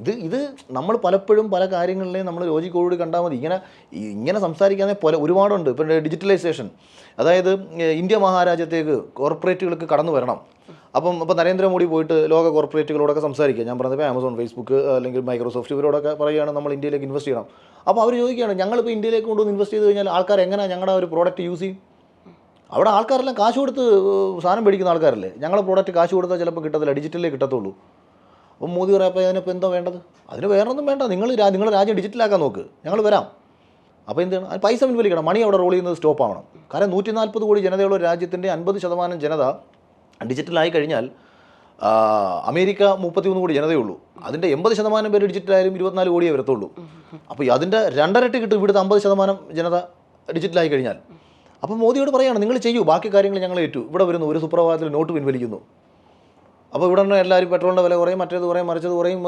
ഇത് ഇത് നമ്മൾ പലപ്പോഴും പല കാര്യങ്ങളിലെയും നമ്മൾ ലോജിക്കോടുകൂടി കണ്ടാൽ മതി. ഇങ്ങനെ ഇങ്ങനെ സംസാരിക്കാതെ പല ഒരുപാടുണ്ട്. ഇപ്പം ഡിജിറ്റലൈസേഷൻ അതായത് ഇന്ത്യ മഹാരാജ്യത്തേക്ക് കോർപ്പറേറ്റുകൾക്ക് കടന്നു വരണം. അപ്പം ഇപ്പോൾ നരേന്ദ്രമോദി പോയിട്ട് ലോക കോർപ്പറേറ്റുകളോടൊക്കെ സംസാരിക്കുക. ഞാൻ പറഞ്ഞപ്പോൾ ആമസോൺ ഫേസ്ബുക്ക് അല്ലെങ്കിൽ മൈക്രോസോഫ്റ്റ് ഇവരോടൊക്കെ പറയുകയാണ് നമ്മൾ ഇന്ത്യയിലേക്ക് ഇൻവെസ്റ്റ് ചെയ്യണം. അപ്പോൾ അവർ ചോദിക്കുകയാണ് ഞങ്ങളിപ്പോൾ ഇന്ത്യയിലേക്ക് കൊണ്ടുവന്ന് ഇൻവെസ്റ്റ് ചെയ്ത് കഴിഞ്ഞാൽ ആൾക്കാർ എങ്ങനെയാണ് ഞങ്ങളുടെ ഒരു പ്രോഡക്റ്റ് യൂസ് ചെയ്യും? അവിടെ ആൾക്കാരെല്ലാം കാശ് കൊടുത്ത് സാധനം മേടിക്കുന്ന ആൾക്കാരല്ലേ? ഞങ്ങളുടെ പ്രോഡക്റ്റ് കാശ് കൊടുത്താൽ ചിലപ്പോൾ കിട്ടത്തില്ല. ഡിജിറ്റലേ കിട്ടത്തുള്ളൂ. അപ്പം മോദി പറയാപ്പോൾ അതിനിപ്പോൾ എന്തോ വേണ്ടത്? അതിന് വേറൊന്നും വേണ്ട. നിങ്ങൾ നിങ്ങൾ രാജ്യം ഡിജിറ്റലാക്കാൻ നോക്ക്. ഞങ്ങൾ വരാം. അപ്പോൾ എന്താണ് അത് പൈസ പിൻവലിക്കണം. മണി അവിടെ റോൾ ചെയ്യുന്നത് സ്റ്റോപ്പ് ആവണം. കാരണം നൂറ്റി നാൽപ്പത് കോടി ജനതയുള്ള രാജ്യത്തിന്റെ അൻപത് ശതമാനം ജനത ഡിജിറ്റലായി കഴിഞ്ഞാൽ അമേരിക്ക മുപ്പത്തിമൂന്ന് കോടി ജനതയുള്ളൂ അതിന്റെ എൺപത് ശതമാനം പേര് ഡിജിറ്റലായാലും ഇരുപത്തിനാല് കോടിയേ വരത്തുള്ളൂ. അപ്പോൾ അതിന്റെ രണ്ടരട്ടി കിട്ടും ഇവിടുത്തെ അമ്പത് ശതമാനം ജനത ഡിജിറ്റലായി കഴിഞ്ഞാൽ. അപ്പോൾ മോദിയോട് പറയുകയാണ് നിങ്ങൾ ചെയ്യൂ. ബാക്കി കാര്യങ്ങൾ ഞങ്ങൾ ഏറ്റു. ഇവിടെ വരുന്നു ഒരു സുപ്രഭാതത്തിൽ നോട്ട് പിൻവലിക്കുന്നു. അപ്പോൾ ഇവിടെ നിന്ന് എല്ലാവരും പെട്രോളിന്റെ വില കുറയും മറ്റേത് കുറയും മറിച്ചത് കുറയും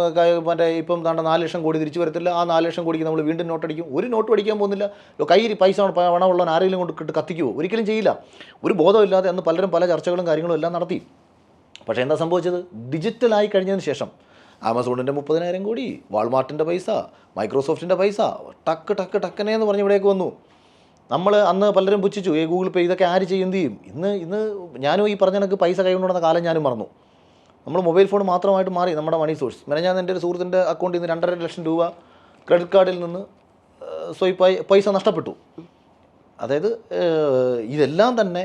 മറ്റേ ഇപ്പം താണ്ട നാല് ലക്ഷം കോടി തിരിച്ചു വരത്തില്ല. ആ നാല് ലക്ഷം കോടിക്ക് നമ്മൾ വീണ്ടും നോട്ട് അടിക്കും. ഒരു നോട്ട് അടിക്കാൻ പോകുന്നില്ല. കയ്യിൽ പൈസ പണമുള്ളവൻ ആരെങ്കിലും കൊണ്ട് കിട്ട് കത്തിക്കുമോ ഒരിക്കലും ചെയ്യില്ല. ഒരു ബോധമില്ലാതെ അന്ന് പലരും പല ചർച്ചകളും കാര്യങ്ങളും എല്ലാം നടത്തി. പക്ഷേ എന്താ സംഭവിച്ചത്? ഡിജിറ്റലായി കഴിഞ്ഞതിന് ശേഷം ആമസോണിന്റെ മുപ്പതിനായിരം കോടി വാൾമാർട്ടിന്റെ പൈസ മൈക്രോസോഫ്റ്റിന്റെ പൈസ ടക്ക് ടക്ക് ടക്കനെ എന്ന് പറഞ്ഞ് ഇവിടേക്ക് വന്നു. നമ്മൾ അന്ന് പലരും പുച്ഛിച്ചു. ഏ ഗൂഗിൾ പേ ഇതൊക്കെ ആര് ചെയ്യും? ഇന്ന് ഇന്ന് ഞാനും ഈ പറഞ്ഞ കണക്ക് പൈസ കൈകൊണ്ടുവന്ന കാലം ഞാനും മറന്നു. നമ്മൾ മൊബൈൽ ഫോൺ മാത്രമായിട്ട് മാറി നമ്മുടെ മണി സോഴ്സ്. ഞാൻ എന്റെ ഒരു സുഹൃത്തിന്റെ അക്കൗണ്ടിൽ നിന്ന് രണ്ടര ലക്ഷം രൂപ ക്രെഡിറ്റ് കാർഡിൽ നിന്ന് സ്വൈപ്പായി പൈസ നഷ്ടപ്പെട്ടു. അതായത് ഇതെല്ലാം തന്നെ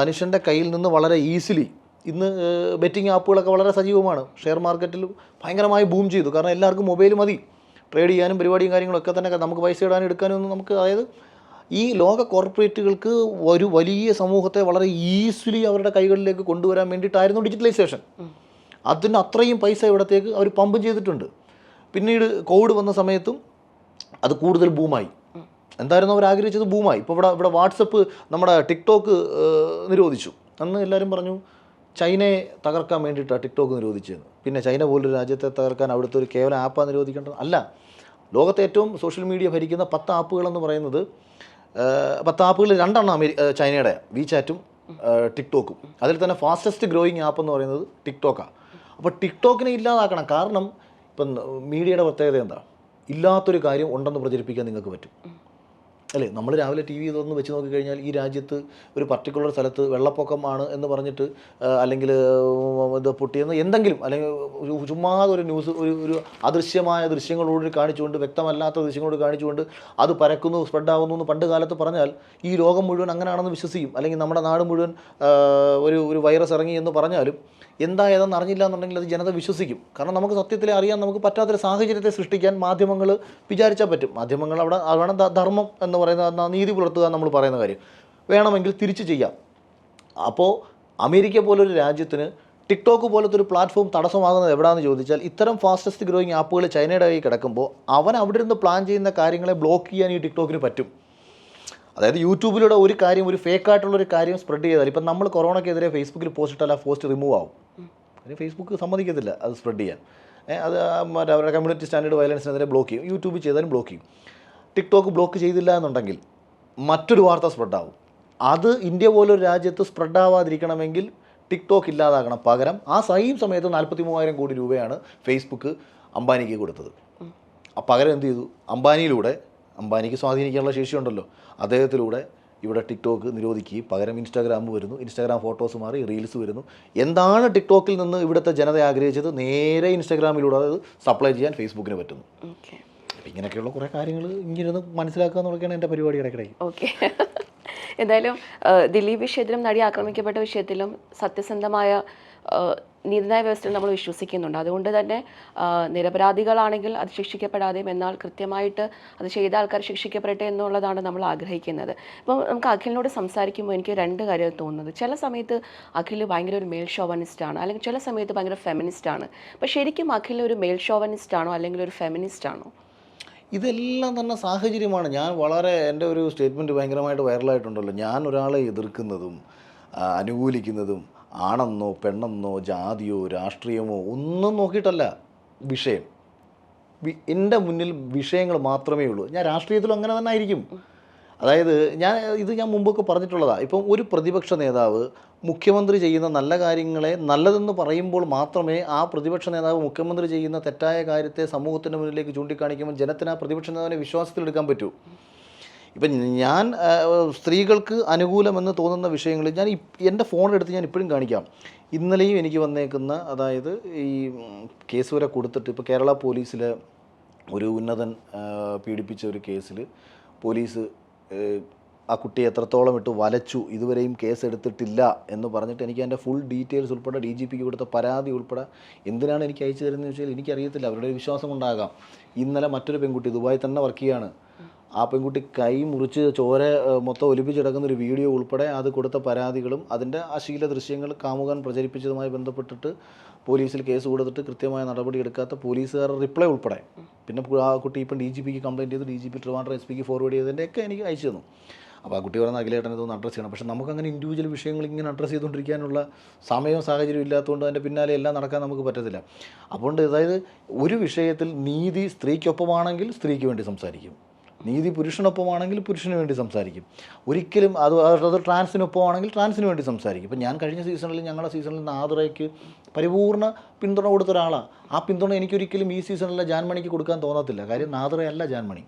മനുഷ്യന്റെ കയ്യിൽ നിന്ന് വളരെ ഈസിലി ഇന്ന് ബെറ്റിംഗ് ആപ്പുകളൊക്കെ വളരെ സജീവമാണ്. ഷെയർ മാർക്കറ്റിൽ ഭയങ്കരമായി ബൂം ചെയ്തു. കാരണം എല്ലാവർക്കും മൊബൈൽ മതി. ട്രേഡ് ചെയ്യാനും പരിപാടിയും കാര്യങ്ങളൊക്കെ തന്നെ നമുക്ക് പൈസ ഇടാനും എടുക്കാനും ഒന്നും നമുക്ക് അതായത് ഈ ലോക കോർപ്പറേറ്റുകൾക്ക് ഒരു വലിയ സമൂഹത്തെ വളരെ ഈസിലി അവരുടെ കൈകളിലേക്ക് കൊണ്ടുവരാൻ വേണ്ടിയിട്ടായിരുന്നു ഡിജിറ്റലൈസേഷൻ അതിന് അത്രയും പൈസ ഇവിടത്തേക്ക് അവർ പമ്പ് ചെയ്തിട്ടുണ്ട്. പിന്നീട് കോവിഡ് വന്ന സമയത്തും അത് കൂടുതൽ ബൂമായി എന്തായിരുന്നു അവർ ആഗ്രഹിച്ചത്? ബൂമായി ഇപ്പോൾ ഇവിടെ ഇവിടെ വാട്സപ്പ് നമ്മുടെ ടിക്ടോക്ക് നിരോധിച്ചു. അന്ന് എല്ലാവരും പറഞ്ഞു ചൈനയെ തകർക്കാൻ വേണ്ടിയിട്ടാണ് ടിക്ടോക്ക് നിരോധിച്ചത് പിന്നെ ചൈന പോലൊരു രാജ്യത്തെ തകർക്കാൻ അവിടുത്തെ ഒരു കേവലം ആപ്പാണ് നിരോധിക്കേണ്ടത്? അല്ല. ലോകത്തെ ഏറ്റവും സോഷ്യൽ മീഡിയ ഭരിക്കുന്ന പത്ത് ആപ്പുകളെന്ന് പറയുന്നത് പത്ത് ആപ്പുകളിൽ രണ്ടെണ്ണം അമേരി ചൈനയുടെ വി ചാറ്റും ടിക്ടോക്കും. അതിൽ തന്നെ ഫാസ്റ്റസ്റ്റ് ഗ്രോയിങ് ആപ്പ് എന്ന് പറയുന്നത് ടിക്ടോക്കാണ് അപ്പോൾ ടിക്ടോക്കിനെ ഇല്ലാതാക്കണം. കാരണം ഇപ്പം മീഡിയയുടെ പ്രത്യേകത എന്താ? ഇല്ലാത്തൊരു കാര്യം ഉണ്ടെന്ന് പ്രചരിപ്പിക്കാൻ നിങ്ങൾക്ക് പറ്റും. അല്ലേ? നമ്മൾ രാവിലെ ടി വി ഇതൊന്ന് വെച്ച് നോക്കിക്കഴിഞ്ഞാൽ ഈ രാജ്യത്ത് ഒരു പർട്ടിക്കുലർ സ്ഥലത്ത് വെള്ളപ്പൊക്കമാണ് എന്ന് പറഞ്ഞിട്ട് അല്ലെങ്കിൽ ഇത് പൊട്ടിയെന്ന് എന്തെങ്കിലും അല്ലെങ്കിൽ ചുമ്മാതെ ഒരു ന്യൂസ് ഒരു ഒരു അദൃശ്യമായ ദൃശ്യങ്ങളോട് കാണിച്ചുകൊണ്ട് വ്യക്തമല്ലാത്ത ദൃശ്യങ്ങളോട് കാണിച്ചുകൊണ്ട് അത് പരക്കുന്നു സ്പ്രെഡ് ആവുന്നു എന്ന് പണ്ട് കാലത്ത് പറഞ്ഞാൽ ഈ ലോകം മുഴുവൻ അങ്ങനെയാണെന്ന് വിശ്വസിക്കും. അല്ലെങ്കിൽ നമ്മുടെ നാട് മുഴുവൻ ഒരു ഒരു വൈറസ് ഇറങ്ങി എന്ന് പറഞ്ഞാലും എന്താ ഏതെന്ന് അറിഞ്ഞില്ല എന്നുണ്ടെങ്കിൽ അത് ജനത വിശ്വസിക്കും. കാരണം നമുക്ക് സത്യത്തിൽ അറിയാൻ നമുക്ക് പറ്റാത്തൊരു സാഹചര്യത്തെ സൃഷ്ടിക്കാൻ മാധ്യമങ്ങൾ വിചാരിച്ചാൽ പറ്റും. മാധ്യമങ്ങൾ അവിടെ അതാണ് ധർമ്മം എന്ന് പറയുന്ന നീതി പുലർത്തുക നമ്മൾ പറയുന്ന കാര്യം. വേണമെങ്കിൽ തിരിച്ചു ചെയ്യാം. അപ്പോൾ അമേരിക്ക പോലൊരു രാജ്യത്തിന് ടിക്ടോക്ക് പോലത്തെ ഒരു പ്ലാറ്റ്ഫോം തടസ്സമാകുന്നത് എവിടെയാണെന്ന് ചോദിച്ചാൽ ഇത്തരം ഫാസ്റ്റസ്റ്റ് ഗ്രോയിങ് ആപ്പുകൾ ചൈനയുടെ കയ്യിൽ കിടക്കുമ്പോൾ അവൻ അവിടെ ഇരുന്ന് പ്ലാൻ ചെയ്യുന്ന കാര്യങ്ങളെ ബ്ലോക്ക് ചെയ്യാൻ ഈ ടിക്ടോക്കിന് പറ്റും. അതായത് യൂട്യൂബിലൂടെ ഒരു കാര്യം ഒരു ഫേക്കായിട്ടുള്ള ഒരു കാര്യം സ്പ്രെഡ് ചെയ്താൽ ഇപ്പം നമ്മൾ കൊറോണയ്ക്കെതിരെ ഫേസ്ബുക്കിൽ പോസ്റ്റ് ഇട്ടാൽ ആ പോസ്റ്റ് റിമൂവ് ആവും. അതിന് ഫേസ്ബുക്ക് സമ്മതിക്കത്തില്ല അത് സ്പ്രെഡ് ചെയ്യാൻ. അത് മറ്റേ അവരുടെ കമ്മ്യൂണിറ്റി സ്റ്റാൻഡേർഡ് വയലൻസിനെതിരെ ബ്ലോക്ക് ചെയ്യും. യൂട്യൂബ് ചെയ്താലും ബ്ലോക്ക് ചെയ്യും. ടിക്ടോക്ക് ബ്ലോക്ക് ചെയ്തില്ല എന്നുണ്ടെങ്കിൽ മറ്റൊരു വാർത്ത സ്പ്രെഡ് ആവും. അത് ഇന്ത്യ പോലൊരു രാജ്യത്ത് സ്പ്രെഡ് ആവാതിരിക്കണമെങ്കിൽ ടിക്ടോക്ക് ഇല്ലാതാക്കണം പകരം. ആ സെയിം സമയത്ത് നാൽപ്പത്തി മൂവായിരം കോടി രൂപയാണ് ഫേസ്ബുക്ക് അംബാനിക്ക് കൊടുത്തത്. പകരം എന്ത് ചെയ്തു? അംബാനിയിലൂടെ അംബാനിക്ക് സ്വാധീനിക്കാനുള്ള ശേഷിയുണ്ടല്ലോ. അദ്ദേഹത്തിലൂടെ ഇവിടെ ടിക്ടോക്ക് നിരോധിക്കുകയും പകരം ഇൻസ്റ്റാഗ്രാം വരുന്നു. ഇൻസ്റ്റാഗ്രാം ഫോട്ടോസ് മാറി റീൽസ് വരുന്നു. എന്താണ് ടിക്ടോക്കിൽ നിന്ന് ഇവിടുത്തെ ജനത ആഗ്രഹിച്ചത്? നേരെ ഇൻസ്റ്റാഗ്രാമിലൂടെ അത് സപ്ലൈ ചെയ്യാൻ ഫേസ്ബുക്കിന് പറ്റുന്നു. ഓക്കെ. അപ്പം ഇങ്ങനെയൊക്കെയുള്ള കുറേ കാര്യങ്ങൾ ഇങ്ങനെ മനസ്സിലാക്കുക എന്നുള്ളതൊക്കെയാണ് എന്റെ പരിപാടി ഇടയ്ക്കിടയ്ക്ക്. ഓക്കെ. എന്തായാലും ദിലീപ് വിഷയത്തിലും നടി ആക്രമിക്കപ്പെട്ട വിഷയത്തിലും സത്യസന്ധമായ നീതിന്യായ വ്യവസ്ഥയിൽ നമ്മൾ വിശ്വസിക്കുന്നുണ്ട്. അതുകൊണ്ട് തന്നെ നിരപരാധികളാണെങ്കിൽ അത് ശിക്ഷിക്കപ്പെടാതെയും എന്നാൽ കൃത്യമായിട്ട് അത് ചെയ്ത ആൾക്കാർ ശിക്ഷിക്കപ്പെടട്ടെ എന്നുള്ളതാണ് നമ്മൾ ആഗ്രഹിക്കുന്നത്. ഇപ്പം നമുക്ക് അഖിലിനോട് സംസാരിക്കുമ്പോൾ എനിക്ക് രണ്ട് കാര്യം തോന്നുന്നത്. ചില സമയത്ത് അഖിൽ ഭയങ്കര ഒരു മെയിൽ ആണ് അല്ലെങ്കിൽ ചില സമയത്ത് ഭയങ്കര ആണ്. അപ്പോൾ ശരിക്കും അഖിൽ ഒരു മെയിൽ ഷോവനിസ്റ്റ് ആണോ അല്ലെങ്കിൽ ഒരു ഫെമിനിസ്റ്റ് ആണോ? ഇതെല്ലാം തന്നെ സാഹചര്യമാണ്. ഞാൻ വളരെ എന്റെ ഒരു സ്റ്റേറ്റ്മെന്റ് ഭയങ്കരമായിട്ട് വൈറലായിട്ടുണ്ടല്ലോ ഞാൻ ഒരാളെ എതിർക്കുന്നതും അനുകൂലിക്കുന്നതും ആണെന്നോ പെണ്ണെന്നോ ജാതിയോ രാഷ്ട്രീയമോ ഒന്നും നോക്കിയിട്ടല്ല വിഷയം. എന്റെ മുന്നിൽ വിഷയങ്ങൾ മാത്രമേ ഉള്ളൂ. ഞാൻ രാഷ്ട്രീയത്തിലും അങ്ങനെ തന്നെ ആയിരിക്കും. അതായത് ഞാൻ ഇത് ഞാൻ മുമ്പൊക്കെ പറഞ്ഞിട്ടുള്ളതാണ് ഇപ്പം ഒരു പ്രതിപക്ഷ നേതാവ് മുഖ്യമന്ത്രി ചെയ്യുന്ന നല്ല കാര്യങ്ങളെ നല്ലതെന്ന് പറയുമ്പോൾ മാത്രമേ ആ പ്രതിപക്ഷ നേതാവ് മുഖ്യമന്ത്രി ചെയ്യുന്ന തെറ്റായ കാര്യത്തെ സമൂഹത്തിന്റെ മുന്നിലേക്ക് ചൂണ്ടിക്കാണിക്കുമ്പോൾ ജനത്തിന് ആ പ്രതിപക്ഷ നേതാവിനെ വിശ്വാസത്തിലെടുക്കാൻ പറ്റൂ. ഇപ്പം ഞാൻ സ്ത്രീകൾക്ക് അനുകൂലമെന്ന് തോന്നുന്ന വിഷയങ്ങൾ ഞാൻ എന്റെ എന്റെ ഫോണെടുത്ത് ഞാൻ ഇപ്പോഴും കാണിക്കാം. ഇന്നലെയും എനിക്ക് വന്നേക്കുന്ന അതായത് ഈ കേസ് വരെ കൊടുത്തിട്ട് ഇപ്പോൾ കേരള പോലീസിലെ ഒരു ഉന്നതൻ പീഡിപ്പിച്ച ഒരു കേസിൽ പോലീസ് ആ കുട്ടിയെ എത്രത്തോളം ഇട്ട് വലച്ചു ഇതുവരെയും കേസ് എടുത്തിട്ടില്ല എന്ന് പറഞ്ഞിട്ട് എനിക്ക് അതിന്റെ ഫുൾ ഡീറ്റെയിൽസ് ഉൾപ്പെടെ ഡി ജി പിക്ക് കൊടുത്ത പരാതി ഉൾപ്പെടെ എന്തിനാണ് എനിക്ക് അയച്ചു തരുന്നത് വെച്ചാൽ എനിക്കറിയത്തില്ല. അവരുടെ വിശ്വാസം ഉണ്ടാകാം ഇന്നലെ മറ്റൊരു പെൺകുട്ടി ദുബായി തന്നെ വർക്ക് ചെയ്യാണ്. ആ പെൺകുട്ടി കൈ മുറിച്ച് ചോര മൊത്തം ഒലിപ്പിച്ചെടുക്കുന്ന ഒരു വീഡിയോ ഉൾപ്പെടെ അത് കൊടുത്ത പരാതികളും അതിന്റെ അശ്ലീല ദൃശ്യങ്ങൾ കാമുകൻ പ്രചരിപ്പിച്ചതുമായി ബന്ധപ്പെട്ടിട്ട് പോലീസിൽ കേസ് കൊടുത്തിട്ട് കൃത്യമായ നടപടി എടുക്കാത്ത പോലീസുകാരുടെ റിപ്ലൈ ഉൾപ്പെടെ. പിന്നെ ആ കുട്ടി ഇപ്പം ഡി ജി പിക്ക് കംപ്ലയിന്റ് ചെയ്ത് D G P Trivandrum S പിക്ക് ഫോർവേഡ് ചെയ്തതിന്റെയൊക്കെ എനിക്ക് അയച്ചു തന്നു. അപ്പോൾ ആ കുട്ടി പറയുന്ന അഖിലേട്ടൻ ഇതൊന്ന് അഡ്രസ്സ് ചെയ്യണം. പക്ഷേ നമുക്കങ്ങനെ ഇൻഡിവിജ്വൽ വിഷയങ്ങൾ ഇങ്ങനെ അഡ്രസ്സ് ചെയ്തുകൊണ്ടിരിക്കാനുള്ള സമയവും സാഹചര്യവും ഇല്ലാത്തതുകൊണ്ട് അതിന്റെ പിന്നാലെ എല്ലാം നടക്കാൻ നമുക്ക് പറ്റത്തില്ല. അതുകൊണ്ട് അതായത് ഒരു വിഷയത്തിൽ നീതി സ്ത്രീക്കൊപ്പമാണെങ്കിൽ സ്ത്രീക്ക് വേണ്ടി സംസാരിക്കും. നീതി പുരുഷനൊപ്പമാണെങ്കിൽ പുരുഷന് വേണ്ടി സംസാരിക്കും. ഒരിക്കലും അത് അത് ട്രാൻസിനൊപ്പമാണെങ്കിൽ ട്രാൻസിന് വേണ്ടി സംസാരിക്കും. ഇപ്പം ഞാൻ കഴിഞ്ഞ സീസണിൽ ഞങ്ങളുടെ സീസണിൽ നാദറയ്ക്ക് പരിപൂർണ പിന്തുണ കൊടുത്ത ഒരാളാണ്. ആ പിന്തുണ എനിക്കൊരിക്കലും ഈ സീസണിലെ ജാൻമണിക്ക് കൊടുക്കാൻ തോന്നത്തില്ല. കാര്യം നാതുറയല്ല ജാൻമണി.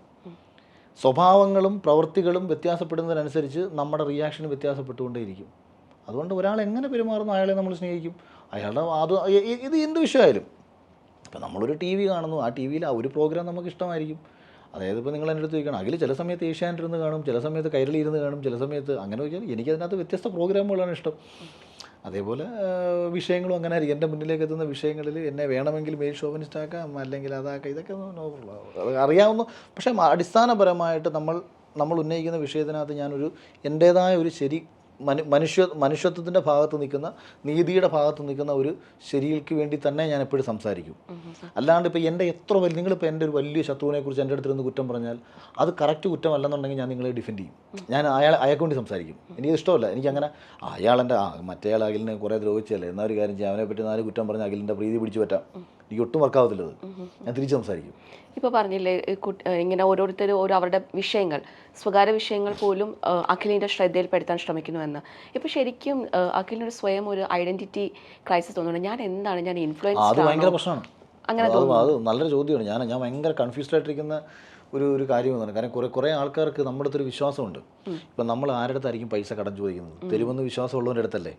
സ്വഭാവങ്ങളും പ്രവൃത്തികളും വ്യത്യാസപ്പെടുന്നതിനനുസരിച്ച് നമ്മുടെ റിയാക്ഷൻ വ്യത്യാസപ്പെട്ടുകൊണ്ടേയിരിക്കും. അതുകൊണ്ട് ഒരാൾ എങ്ങനെ പെരുമാറുന്നു അയാളെ നമ്മൾ സ്നേഹിക്കും? അയാളുടെ അത് ഇത് എന്ത് വിഷയമായാലും. ഇപ്പം നമ്മളൊരു ടി വി കാണുന്നു. ആ ടി വിയിൽ ആ ഒരു പ്രോഗ്രാം നമുക്ക് ഇഷ്ടമായിരിക്കും. അതായത് ഇപ്പോൾ നിങ്ങൾ എന്റെ അടുത്ത് ചോദിക്കണം. അതിൽ ചില സമയത്ത് ഏഷ്യാനെറ്റ് ഇരുന്ന് കാണും ചില സമയത്ത് കൈരളി ഇരുന്ന് കാണും ചില സമയത്ത് അങ്ങനെ ചോദിച്ചാൽ എനിക്കതിനകത്ത് വ്യത്യസ്ത പ്രോഗ്രാമുകളാണ് ഇഷ്ടം. അതേപോലെ വിഷയങ്ങളും അങ്ങനെ ആയിരിക്കും. എന്റെ മുന്നിലേക്ക് എത്തുന്ന വിഷയങ്ങളിൽ എന്നെ വേണമെങ്കിൽ മെയിൽ ഷോവനിസ്റ്റ് ആക്കാം അല്ലെങ്കിൽ അതാക്കാം. ഇതൊക്കെ നോക്കുള്ളൂ അറിയാവുന്ന പക്ഷേ അടിസ്ഥാനപരമായിട്ട് നമ്മൾ നമ്മൾ ഉന്നയിക്കുന്ന വിഷയത്തിനകത്ത് ഞാനൊരു എന്റേതായ ഒരു ശരി മനു മനുഷ്യ മനുഷ്യത്വത്തിന്റെ ഭാഗത്ത് നിൽക്കുന്ന നീതിയുടെ ഭാഗത്ത് നിൽക്കുന്ന ഒരു ശരിക്ക് വേണ്ടി തന്നെ ഞാൻ എപ്പോഴും സംസാരിക്കും. അല്ലാണ്ട് ഇപ്പോൾ എന്റെ എത്ര വലിയ നിങ്ങളിപ്പോൾ എന്റെ ഒരു വലിയ ശത്രുവിനെ കുറിച്ച് എന്റെ അടുത്തിരുന്ന് കുറ്റം പറഞ്ഞാൽ അത് കറക്റ്റ് കുറ്റമല്ലെന്നുണ്ടെങ്കിൽ ഞാൻ നിങ്ങളെ ഡിഫെൻഡ് ചെയ്യും. ഞാൻ അയാൾ അയാൾക്ക് വേണ്ടി സംസാരിക്കും. എനിക്ക് ഇഷ്ടമല്ല. എനിക്കങ്ങനെ ആ, അയാളെന്റെ ആ മറ്റേയാൾ അഖിലിനെ കുറേ ദ്രോഹിച്ചല്ലേ എന്നാൽ ഒരു കാര്യം ചെയ്യാം? അവനെ പറ്റി നാല് കുറ്റം പറഞ്ഞ് അഖിലിന്റെ പ്രീതി പിടിച്ചു പറ്റാം. എനിക്ക് ഒട്ടും വർക്കാവത്തില്ലത് ഞാൻ തിരിച്ച് സംസാരിക്കും. ഇപ്പോൾ പറഞ്ഞില്ലേ ഇങ്ങനെ ഓരോരുത്തരും ഓരോ അവരുടെ വിഷയങ്ങൾ സ്വകാര്യ വിഷയങ്ങൾ പോലും അഖിലിന്റെ ശ്രദ്ധയിൽപ്പെടുത്താൻ ശ്രമിക്കുന്നുവെന്ന്. ഇപ്പോൾ ശരിക്കും അഖിലിനൊരു സ്വയം ഒരു ഐഡന്റിറ്റി ക്രൈസിസ് തോന്നുന്നുണ്ട്. ഞാൻ എന്താണ് ഞാൻ ഇൻഫ്ലുവൻസ് ഭയങ്കര പ്രശ്നമാണ്. അങ്ങനെ അത് നല്ലൊരു ചോദ്യമാണ്. ഞാൻ ഞാൻ ഭയങ്കര കൺഫ്യൂസ്ഡ് ആയിട്ടിരിക്കുന്ന ഒരു ഒരു കാര്യമെന്നാണ് കാരണം കുറേ കുറേ ആൾക്കാർക്ക് നമ്മുടെ അടുത്തൊരു വിശ്വാസമുണ്ട്. ഇപ്പം നമ്മൾ ആരുടെ അടുത്തായിരിക്കും പൈസ കടം ചോദിക്കുന്നത്? തരുമെന്ന് ഉള്ളവരുടെ അടുത്തല്ലേ?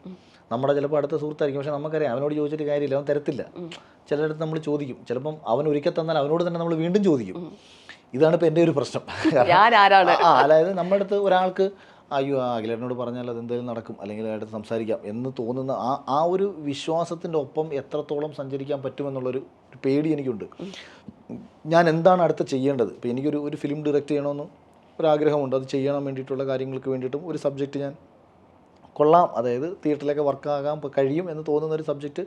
നമ്മുടെ ചിലപ്പോൾ അടുത്ത സുഹൃത്തായിരിക്കും. പക്ഷെ നമുക്കറിയാം അവനോട് ചോദിച്ചിട്ട് കാര്യമില്ല അവൻ തരത്തില്ല. ചിലടത്ത് നമ്മൾ ചോദിക്കും. ചിലപ്പം അവൻ ഒരിക്കൽ തന്നാൽ അവനോട് തന്നെ നമ്മൾ വീണ്ടും ചോദിക്കും. ഇതാണ് ഇപ്പം എന്റെ ഒരു പ്രശ്നം. ആ അതായത് നമ്മുടെ അടുത്ത് ഒരാൾക്ക് അയ്യോ അഖിലേട്ടനോട് പറഞ്ഞാൽ അത് എന്തെങ്കിലും നടക്കും. അല്ലെങ്കിൽ അയാളുടെ സംസാരിക്കാം. എന്ന് തോന്നുന്ന ആ ആ ഒരു വിശ്വാസത്തിന്റെ ഒപ്പം എത്രത്തോളം സഞ്ചരിക്കാൻ പറ്റുമെന്നുള്ളൊരു പേടി എനിക്കുണ്ട്. ഞാൻ എന്താണ് അടുത്ത ചെയ്യേണ്ടത്? ഇപ്പോൾ എനിക്കൊരു ഒരു ഫിലിം ഡയറക്റ്റ് ചെയ്യണമെന്ന് ഒരാഗ്രഹമുണ്ട്. അത് ചെയ്യണം വേണ്ടിയിട്ടുള്ള കാര്യങ്ങൾക്ക് വേണ്ടിയിട്ടും ഒരു സബ്ജക്റ്റ് ഞാൻ കൊള്ളാം. അതായത് തിയേറ്ററിലൊക്കെ വർക്കാകാൻ കഴിയും എന്ന് തോന്നുന്ന ഒരു സബ്ജക്റ്റ്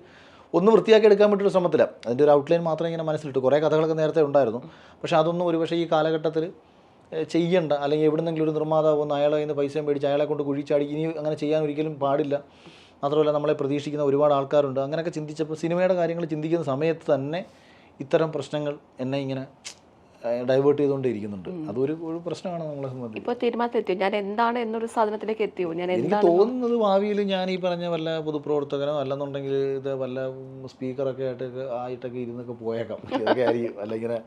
ഒന്ന് വൃത്തിയാക്കി എടുക്കാൻ പറ്റിയൊരു ശ്രമത്തില്ല അതിന്റെ ഒരു ഔട്ട്ലൈൻ മാത്രം ഇങ്ങനെ മനസ്സിലിട്ട്. കുറേ കഥകളൊക്കെ നേരത്തെ ഉണ്ടായിരുന്നു. പക്ഷേ അതൊന്നും ഒരുപക്ഷെ ഈ കാലഘട്ടത്തിൽ ചെയ്യേണ്ട. അല്ലെങ്കിൽ എവിടുന്നെങ്കിലും ഒരു നിർമ്മാതാവ് ഒന്ന് അയാളെ നിന്ന് പൈസയും മേടിച്ച് അയാളെ കൊണ്ട് കുഴിച്ചാടി. ഇനി അങ്ങനെ ചെയ്യാൻ ഒരിക്കലും പാടില്ല. മാത്രമല്ല നമ്മളെ പ്രതീക്ഷിക്കുന്ന ഒരുപാട് ആൾക്കാരുണ്ട്. അങ്ങനെയൊക്കെ ചിന്തിച്ചപ്പോൾ സിനിമയുടെ കാര്യങ്ങൾ ചിന്തിക്കുന്ന സമയത്ത് തന്നെ ഇത്തരം പ്രശ്നങ്ങൾ എന്നെ ഇങ്ങനെ ഡൈവേർട്ട് ചെയ്തുകൊണ്ടേ ഇരിക്കുന്നുണ്ട് അതൊരു ഒരു പ്രശ്നമാണ് നമ്മളെ സംബന്ധിച്ച്. ഇപ്പോൾ തീരുമാനത്തിലെത്തിയോ? ഞാൻ എന്താണ് എന്നൊരു സാധനത്തിലേക്ക് എത്തിയോ ഞാൻ എനിക്ക് തോന്നുന്നത് ഭാവിയിൽ ഞാൻ ഈ പറഞ്ഞ വല്ല പൊതുപ്രവർത്തകനോ അല്ലെന്നുണ്ടെങ്കിൽ ഇത് വല്ല സ്പീക്കറൊക്കെ ആയിട്ടൊക്കെ ആയിട്ടൊക്കെ ഇരുന്നൊക്കെ പോയേക്കാം. ഇതൊക്കെ ആയിരിക്കും. അല്ലെങ്കിൽ ഇങ്ങനെ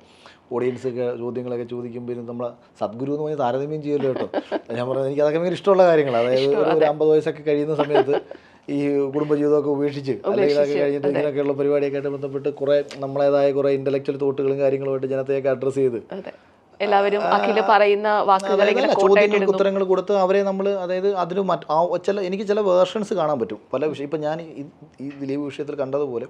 ഓഡിയൻസ് ഒക്കെ ചോദ്യങ്ങളൊക്കെ ചോദിക്കുമ്പോഴും നമ്മൾ സദ്ഗുരു എന്ന് പറഞ്ഞാൽ താരതമ്യം ചെയ്യല്ലോ കേട്ടോ. ഞാൻ പറഞ്ഞത് എനിക്ക് അതൊക്കെ ഭയങ്കര ഇഷ്ടമുള്ള കാര്യങ്ങൾ അതായത് ഒരു അമ്പത് വയസ്സൊക്കെ കഴിയുന്ന സമയത്ത് ഈ കുടുംബജീവിതമൊക്കെ ഉപേക്ഷിച്ച് അല്ലെങ്കിൽ ഇതൊക്കെ കഴിഞ്ഞിട്ട് ഇങ്ങനെയൊക്കെയുള്ള പരിപാടിയൊക്കെ ആയിട്ട് ബന്ധപ്പെട്ട് കുറേ നമ്മളേതായ കുറേ ഇന്റലക്ച്വൽ തോട്ടുകളും കാര്യങ്ങളുമായിട്ട് ജനത്തെയൊക്കെ അഡ്രസ്സ് ചെയ്ത്. എല്ലാവരും അഖില പറയുന്ന വാക്കുകൾ ചോദ്യങ്ങൾക്ക് ഉത്തരങ്ങൾ കൊടുത്ത് അവരെ നമ്മൾ അതായത് അതിന് മറ്റ് ആ ചില എനിക്ക് ചില വേർഷൻസ് കാണാൻ പറ്റും. പല വിഷയം ഇപ്പം ഞാൻ ഈ ദിലീപ് വിഷയത്തിൽ കണ്ടതുപോലെ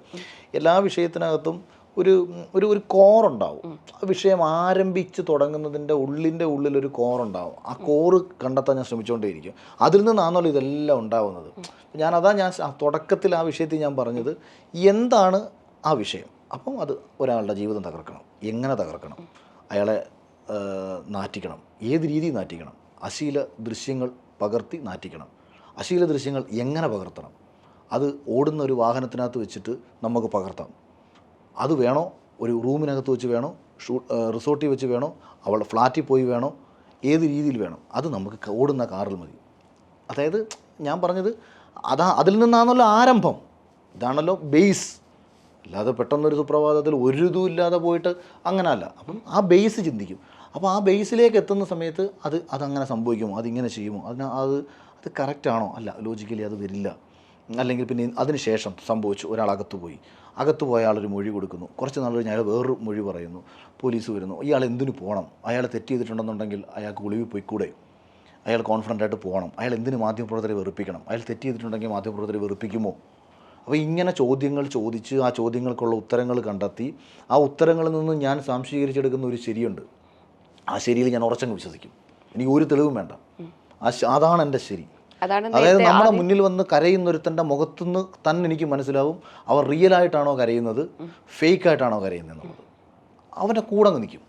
എല്ലാ വിഷയത്തിനകത്തും ഒരു ഒരു ഒരു കോറുണ്ടാവും ആ വിഷയം ആരംഭിച്ച് തുടങ്ങുന്നതിന്റെ ഉള്ളിന്റെ ഉള്ളിലൊരു കോറുണ്ടാവും ആ കോറ് കണ്ടെത്താൻ ഞാൻ ശ്രമിച്ചുകൊണ്ടേയിരിക്കും. അതിൽ നിന്നാണല്ലോ ഇതെല്ലാം ഉണ്ടാവുന്നത്. ഞാൻ അതാ ഞാൻ തുടക്കത്തിൽ ആ വിഷയത്തിൽ ഞാൻ പറഞ്ഞത് എന്താണ് ആ വിഷയം? അപ്പം അത് ഒരാളുടെ ജീവിതം തകർക്കണം. എങ്ങനെ തകർക്കണം? അയാളെ നാറ്റിക്കണം. ഏത് രീതിയിൽ നാറ്റിക്കണം? അശീല ദൃശ്യങ്ങൾ പകർത്തി നാറ്റിക്കണം. അശീല ദൃശ്യങ്ങൾ എങ്ങനെ പകർത്തണം? അത് ഓടുന്ന ഒരു വാഹനത്തിനകത്ത് വെച്ചിട്ട് നമുക്ക് പകർത്താം. അത് വേണോ? ഒരു റൂമിനകത്ത് വെച്ച് വേണോ? ഷൂ റിസോർട്ടിൽ വെച്ച് വേണോ? അവളുടെ ഫ്ലാറ്റിൽ പോയി വേണോ? ഏത് രീതിയിൽ വേണം? അത് നമുക്ക് ഓടുന്ന കാറിൽ മതി. അതായത് ഞാൻ പറഞ്ഞത് അതാ അതിൽ നിന്നാണല്ലോ ആരംഭം. ഇതാണല്ലോ ബേസ് അല്ലാതെ പെട്ടെന്നൊരു സുപ്രഭാതത്തിൽ ഒരു ഇതും ഇല്ലാതെ പോയിട്ട് അങ്ങനല്ല. അപ്പം ആ ബേസ് ചിന്തിക്കും. അപ്പോൾ ആ ബേസിലേക്ക് എത്തുന്ന സമയത്ത് അത് അതങ്ങനെ സംഭവിക്കുമോ? അതിങ്ങനെ ചെയ്യുമോ? അതിന് അത് അത് കറക്റ്റാണോ അല്ല ലോജിക്കലി അത് വരില്ല. അല്ലെങ്കിൽ പിന്നെ അതിന് ശേഷം സംഭവിച്ചു ഒരാൾ അകത്തു പോയി. അകത്ത് പോയ ആളൊരു മൊഴി കൊടുക്കുന്നു. കുറച്ച് നാൾ കഴിഞ്ഞ് അയാൾ വേറൊരു മൊഴി പറയുന്നു. പോലീസ് വരുന്നു. ഇയാൾ എന്തിനു പോകണം? അയാൾ തെറ്റ് ചെയ്തിട്ടുണ്ടെന്നുണ്ടെങ്കിൽ അയാൾക്ക് ഒളിവിൽ പോയിക്കൂടെ? അയാൾ കോൺഫിഡന്റ് ആയിട്ട് പോകണം. അയാൾ എന്തിനു മാധ്യമപ്രവർത്തകരെ വെറുപ്പിക്കണം? അയാൾ തെറ്റ് ചെയ്തിട്ടുണ്ടെങ്കിൽ മാധ്യമപ്രവർത്തകരെ വെറുപ്പിക്കുമോ? അപ്പോൾ ഇങ്ങനെ ചോദ്യങ്ങൾ ചോദിച്ച് ആ ചോദ്യങ്ങൾക്കുള്ള ഉത്തരങ്ങൾ കണ്ടെത്തി ആ ഉത്തരങ്ങളിൽ നിന്ന് ഞാൻ സംശീകരിച്ചെടുക്കുന്ന ഒരു ശരിയുണ്ട്. ആ ശരിയിൽ ഞാൻ ഉറച്ചങ്ങ് വിശ്വസിക്കും. എനിക്ക് ഒരു തെളിവും വേണ്ട. ആ അതാണ് എന്റെ ശരി. അതായത് നമ്മുടെ മുന്നിൽ വന്ന് കരയുന്ന കരയുന്നൊരുത്തന്റെ മുഖത്തുനിന്ന് തന്നെ എനിക്ക് മനസ്സിലാവും. അവർ റിയൽ ആയിട്ടാണോ കരയുന്നത്? ഫേക്ക് ആയിട്ടാണോ കരയുന്നത് എന്നുള്ളത്. അവന്റെ കൂടെ അങ്ങ് നിൽക്കും.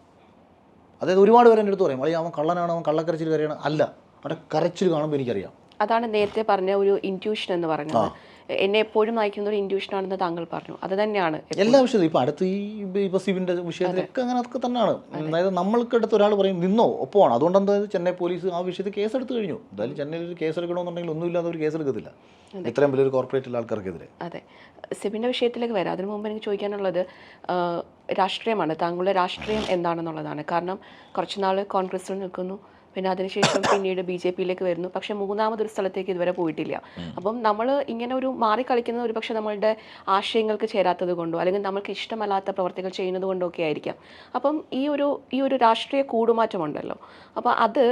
അതായത് ഒരുപാട് പേര് എന്റെ അടുത്ത് പറയും അല്ലെങ്കിൽ അവൻ കള്ളനാണോ? അവൻ കള്ളക്കരച്ചിൽ കരയണം. അല്ല അവന്റെ കരച്ചിൽ കാണുമ്പോൾ എനിക്കറിയാം. അതാണ് നേരത്തെ പറഞ്ഞ ഒരു ഇന്റ്യൂഷൻ എന്ന് പറയുന്നത്. എന്നെ എപ്പോഴും നയിക്കുന്ന ഒരു ഇൻഡ്യൂഷൻ ആണെന്ന് താങ്കൾ പറഞ്ഞു. അത് തന്നെയാണ് എല്ലാ വിഷയത്തിലും ഇപ്പൊ അടുത്ത് ഈ സിവിന്റെ വിഷയത്തിലൊക്കെ അങ്ങനെ അതൊക്കെ തന്നെയാണ്. അതായത് നമ്മൾക്കടുത്ത് ഒരാൾ പറയും നിന്നോ ഒപ്പമാണ്? അതുകൊണ്ട് എന്താ ചെന്നൈ പോലീസ് ആ വിഷയത്തിൽ കേസെടുത്ത് കഴിഞ്ഞു. എന്തായാലും ചെന്നൈയിൽ ഒരു കേസ് എടുക്കണമെന്നുണ്ടെങ്കിൽ ഒന്നുമില്ലാതെ ഒരു കേസ് എടുക്കത്തില്ല ഇത്രയും വലിയൊരു കോർപ്പറേറ്റ് ആൾക്കാർക്കെതിരെ. അതെ. സിബിന്റെ വിഷയത്തിലേക്ക് വരാം. അതിനു മുമ്പ് എനിക്ക് ചോദിക്കാനുള്ളത് രാഷ്ട്രീയമാണ്. താങ്കളുടെ രാഷ്ട്രീയം എന്താണെന്നുള്ളതാണ്. കാരണം കുറച്ചുനാൾ നാൾ കോൺഗ്രസിൽ നിൽക്കുന്നു. പിന്നെ അതിനുശേഷം പിന്നീട് ബി ജെ പിയിലേക്ക് വരുന്നു. പക്ഷെ മൂന്നാമതൊരു സ്ഥലത്തേക്ക് ഇതുവരെ പോയിട്ടില്ല. അപ്പം നമ്മൾ ഇങ്ങനെ ഒരു മാറി കളിക്കുന്നത് ഒരു പക്ഷേ നമ്മളുടെ ആശയങ്ങൾക്ക് ചേരാത്തത് കൊണ്ടോ അല്ലെങ്കിൽ നമ്മൾക്ക് ഇഷ്ടമല്ലാത്ത പ്രവർത്തികൾ ചെയ്യുന്നത് കൊണ്ടോ ഒക്കെ ആയിരിക്കാം. അപ്പം ഈ ഒരു ഈ ഒരു രാഷ്ട്രീയ കൂടുമാറ്റമുണ്ടല്ലോ അപ്പോൾ അത്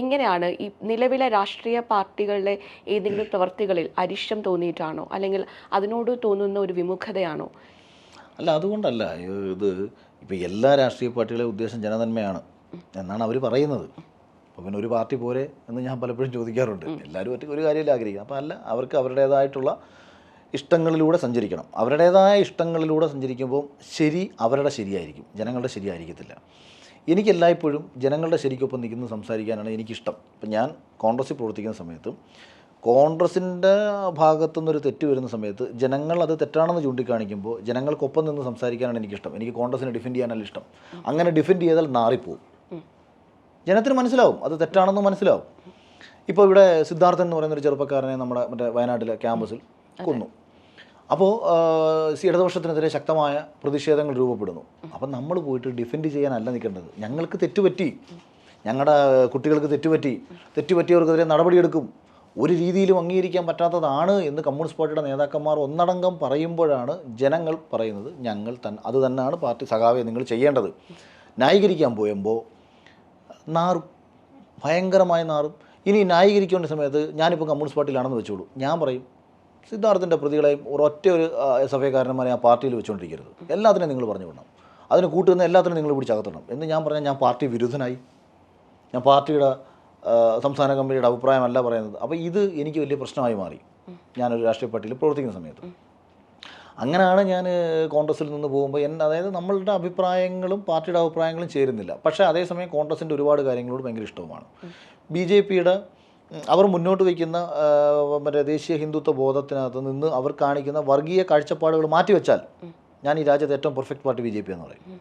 എങ്ങനെയാണ് ഈ നിലവിലെ രാഷ്ട്രീയ പാർട്ടികളുടെ ഏതെങ്കിലും പ്രവർത്തികളിൽ അരിഷ്ടം തോന്നിയിട്ടാണോ അല്ലെങ്കിൽ അതിനോട് തോന്നുന്ന ഒരു വിമുഖതയാണോ? അല്ല അതുകൊണ്ടല്ല. ഇത് ഇപ്പോൾ എല്ലാ രാഷ്ട്രീയ പാർട്ടികളുടെ ഉദ്ദേശം ജനനന്മയാണ് എന്നാണ് അവർ പറയുന്നത്. അപ്പോൾ പിന്നെ ഒരു പാർട്ടി പോരെ എന്ന് ഞാൻ പലപ്പോഴും ചോദിക്കാറുണ്ട്. എല്ലാവരും ഒറ്റ ഒരു കാര്യമില്ല ആഗ്രഹിക്കുക അപ്പോൾ അല്ല അവർക്ക് അവരുടേതായിട്ടുള്ള ഇഷ്ടങ്ങളിലൂടെ സഞ്ചരിക്കണം. അവരുടേതായ ഇഷ്ടങ്ങളിലൂടെ സഞ്ചരിക്കുമ്പോൾ ശരി അവരുടെ ശരിയായിരിക്കും. ജനങ്ങളുടെ ശരിയായിരിക്കത്തില്ല. എനിക്ക് എല്ലായ്പ്പോഴും ജനങ്ങളുടെ ശരിക്കൊപ്പം നിൽക്കുന്ന സംസാരിക്കാനാണ് എനിക്കിഷ്ടം. ഇപ്പം ഞാൻ കോൺഗ്രസ്സിൽ പ്രവർത്തിക്കുന്ന സമയത്തും കോൺഗ്രസിന്റെ ഭാഗത്തുനിന്നൊരു തെറ്റ് വരുന്ന സമയത്ത് ജനങ്ങൾ അത് തെറ്റാണെന്ന് ചൂണ്ടിക്കാണിക്കുമ്പോൾ ജനങ്ങൾക്കൊപ്പം നിന്ന് സംസാരിക്കാനാണ് എനിക്കിഷ്ടം. എനിക്ക് കോൺഗ്രസിനെ ഡിഫെൻഡ് ചെയ്യാനല്ല ഇഷ്ടം. അങ്ങനെ ഡിഫെൻഡ് ചെയ്താൽ നാറിപ്പോവും. ജനത്തിന് മനസ്സിലാവും. അത് തെറ്റാണെന്ന് മനസ്സിലാവും. ഇപ്പോൾ ഇവിടെ സിദ്ധാർത്ഥൻ എന്ന് പറയുന്ന ഒരു ചെറുപ്പക്കാരനെ നമ്മുടെ മറ്റേ വയനാട്ടിലെ ക്യാമ്പസിൽ കൊന്നു. അപ്പോൾ ഇടതുപക്ഷത്തിനെതിരെ ശക്തമായ പ്രതിഷേധങ്ങൾ രൂപപ്പെടുന്നു. അപ്പം നമ്മൾ പോയിട്ട് ഡിഫെൻഡ് ചെയ്യാനല്ല നിൽക്കേണ്ടത്. ഞങ്ങൾക്ക് തെറ്റുപറ്റി. ഞങ്ങളുടെ കുട്ടികൾക്ക് തെറ്റുപറ്റി. തെറ്റുപറ്റിയവർക്കെതിരെ നടപടിയെടുക്കും. ഒരു രീതിയിലും അംഗീകരിക്കാൻ പറ്റാത്തതാണ് എന്ന് കമ്മ്യൂണിസ്റ്റ് പാർട്ടിയുടെ നേതാക്കന്മാർ ഒന്നടങ്കം പറയുമ്പോഴാണ് ജനങ്ങൾ പറയുന്നത് ഞങ്ങൾ തൻ അത് തന്നെയാണ് പാർട്ടി സഖാവെ നിങ്ങൾ ചെയ്യേണ്ടത്. ന്യായീകരിക്കാൻ പോയുമ്പോൾ നാറും. ഭയങ്കരമായി നാറും. ഇനി ന്യായീകരിക്കേണ്ട സമയത്ത് ഞാനിപ്പോൾ കമ്മ്യൂണിസ്റ്റ് പാർട്ടിയിലാണെന്ന് വെച്ചോളൂ. ഞാൻ പറയും സിദ്ധാർത്ഥിന്റെ പ്രതികളെയും ഒരൊറ്റ ഒരു എസ് എഫ് ഐക്കാരന്മാരെ ആ പാർട്ടിയിൽ വെച്ചുകൊണ്ടിരിക്കരുത് എല്ലാത്തിനെയും നിങ്ങൾ പറഞ്ഞു വിടണം. അതിന് കൂട്ടുന്ന എല്ലാത്തിനും നിങ്ങൾ പിടിച്ചകത്തണം എന്ന് ഞാൻ പറഞ്ഞാൽ ഞാൻ പാർട്ടി വിരുദ്ധനായി. ഞാൻ പാർട്ടിയുടെ സംസ്ഥാന കമ്മിറ്റിയുടെ അഭിപ്രായമല്ല പറയുന്നത്. അപ്പോൾ ഇത് എനിക്ക് വലിയ പ്രശ്നമായി മാറി. ഞാനൊരു രാഷ്ട്രീയ പാർട്ടിയിൽ പ്രവർത്തിക്കുന്ന സമയത്ത്. അങ്ങനെയാണ് ഞാൻ കോൺഗ്രസ്സിൽ നിന്ന് പോകുമ്പോൾ എന്റെ അതായത് നമ്മളുടെ അഭിപ്രായങ്ങളും പാർട്ടിയുടെ അഭിപ്രായങ്ങളും ചേരുന്നില്ല. പക്ഷേ അതേസമയം കോൺഗ്രസിന്റെ ഒരുപാട് കാര്യങ്ങളോട് ഭയങ്കര ഇഷ്ടവുമാണ്. ബി ജെ പിയുടെ അവർ മുന്നോട്ട് വയ്ക്കുന്ന മറ്റേ ദേശീയ ഹിന്ദുത്വ ബോധത്തിനകത്ത് നിന്ന് അവർ കാണിക്കുന്ന വർഗീയ കാഴ്ചപ്പാടുകൾ മാറ്റിവെച്ചാൽ ഞാൻ ഈ രാജ്യത്തെ ഏറ്റവും perfect party B J P എന്ന് പറയും.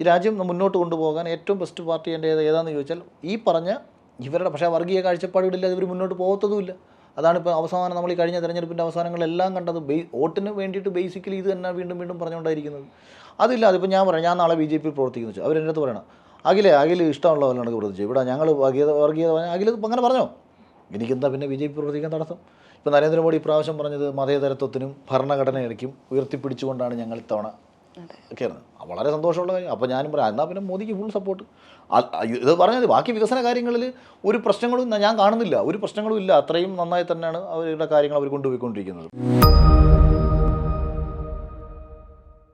ഈ രാജ്യം മുന്നോട്ട് കൊണ്ടുപോകാൻ ഏറ്റവും ബെസ്റ്റ് പാർട്ടി എന്റെ ഏത് ഏതാണെന്ന് ചോദിച്ചാൽ ഈ പറഞ്ഞ ഇവരുടെ പക്ഷേ വർഗീയ കാഴ്ചപ്പാടുകളില്ലാതെ ഇവർ മുന്നോട്ട് പോകത്തതുമില്ല അതാണ് ഇപ്പോൾ അവസാനം നമ്മൾ ഈ കഴിഞ്ഞ തെരഞ്ഞെടുപ്പിന്റെ അവസാനങ്ങളെല്ലാം കണ്ടത് ബേ വോട്ടിന് വേണ്ടിയിട്ട് ബേസിക്കലി ഇത് തന്നെ വീണ്ടും വീണ്ടും പറഞ്ഞുകൊണ്ടായിരിക്കുന്നത്. അതില്ല അതിപ്പോൾ ഞാൻ പറയാം ഞാൻ നാളെ ബി ജെ പി പ്രവർത്തിക്കുന്നു വെച്ചു. അവരെന്റെ അടുത്ത് പറയണം അഖിലെ അഖിൽ ഇഷ്ടമുള്ള പോലെയാണ് പ്രവർത്തിച്ചു. ഇവിടെ ഞങ്ങൾ വർഗീയത വർഗീയത അഖിൽ അങ്ങനെ പറഞ്ഞോ? എനിക്കെന്താ പിന്നെ ബി ജെ പി പ്രവർത്തിക്കാൻ തടസ്സം? ഇപ്പോൾ നരേന്ദ്രമോദി ഇപ്രാവശ്യം പറഞ്ഞത് മതേതരത്വത്തിനും ഭരണഘടനയ്ക്കും ഉയർത്തിപ്പിടിച്ചുകൊണ്ടാണ് ഞങ്ങൾ ഇത്തവണ ഒക്കെയാണ് വളരെ സന്തോഷമുള്ള കാര്യം. അപ്പോൾ ഞാനും പറയാം എന്നാൽ പിന്നെ മോദിക്ക് ഫുൾ സപ്പോർട്ട് ഇത് പറഞ്ഞത് ബാക്കി വികസന കാര്യങ്ങളിൽ ഒരു പ്രശ്നങ്ങളും ഞാൻ കാണുന്നില്ല. ഒരു പ്രശ്നങ്ങളും ഇല്ല. അത്രയും നന്നായി തന്നെയാണ് അവരുടെ കാര്യങ്ങൾ അവർ കൊണ്ടുപോയിക്കൊണ്ടിരിക്കുന്നത്.